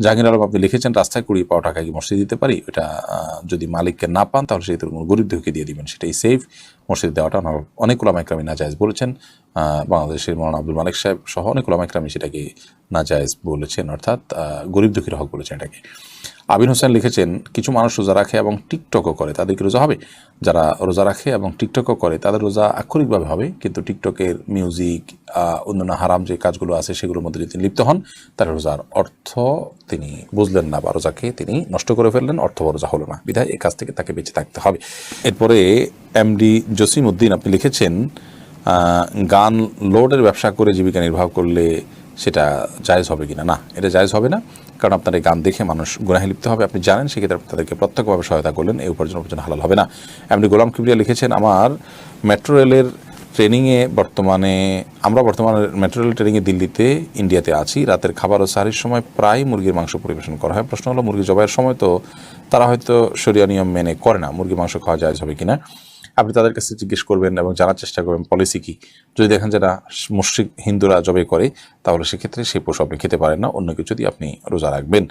জাহাঙ্গীর আলম আপনি লিখেছেন, রাস্তায় কুড়িয়ে পাওয়া টাকা কি মসজিদ দিতে পারি? এটা যদি মালিককে না পান, তাহলে সেই কোনো গরিব দুঃখকে দিয়ে দিবেন। সেটাই সেফ মসজিদ দেওয়াটা আমার অনেক ওলামাইক্রামী নাজায়জ বলেছেন। বাংলাদেশের মৌলানা আব্দুল মালিক সাহেব সহ অনেক ওলামাইক্রামী সেটাকে নাজায়জ বলেছেন, অর্থাৎ গরিব দুঃখীর হক বলেছেন এটাকে। আবিন হোসেন লিখেছেন, কিছু মানুষ রোজা রাখে এবং টিকটকও করে, তাদের কি রোজা হবে? যারা রোজা রাখে এবং টিকটকও করে, তাদের রোজা আক্ষরিকভাবে হবে, কিন্তু টিকটকের মিউজিক অন্যান্য হারাম যে কাজগুলো আছে, সেগুলোর মধ্যে যদি লিপ্ত হন, তার রোজার অর্থ তিনি বুঝলেন না বা রোজাকে তিনি নষ্ট করে ফেললেন, অর্থ রোজা হলো না। বিধায় এই কাজ থেকে তাকে বেঁচে থাকতে হবে। এরপরে এমডি জসিম উদ্দিন আপনি লিখেছেন গান লোডের ব্যবসা করে জীবিকা নির্বাহ করলে সেটা জায়েজ হবে কিনা? না, এটা জায়জ হবে না। কারণ আপনার এই গান দেখে মানুষ গুনাহে লিপ্ত হবে। আপনি জানেন, সেক্ষেত্রে আপনি তাদেরকে প্রত্যক্ষভাবে সহায়তা করলেন। এই উপার্জন উপার্জন হালাল হবে না। এমনি গোলাম কিবরিয়া লিখেছেন, আমার মেট্রো রেলের ট্রেনিংয়ে বর্তমানে, আমরা বর্তমানে মেট্রো রেল ট্রেনিংয়ে দিল্লিতে, ইন্ডিয়াতে আছি। রাতের খাবার ও সারির সময় প্রায় মুরগির মাংস পরিবেশন করা হয়। প্রশ্ন হলো, মুরগি জবাইয়ের সময় তো তারা হয়তো শরিয়া নিয়ম মেনে করে না। মুরগি মাংস খাওয়া যায় হবে কিনা? আপনি তাদের কাছে জিজ্ঞেস করবেন এবং জানার চেষ্টা করবেন পলিসি কি? যদি দেখেন যারা মুশ্রিক হিন্দুরা জবে করে, তাহলে সেক্ষেত্রে সেই পশু আপনি খেতে পারেন না, অন্য কিছু দিয়ে আপনি রোজা রাখবেন।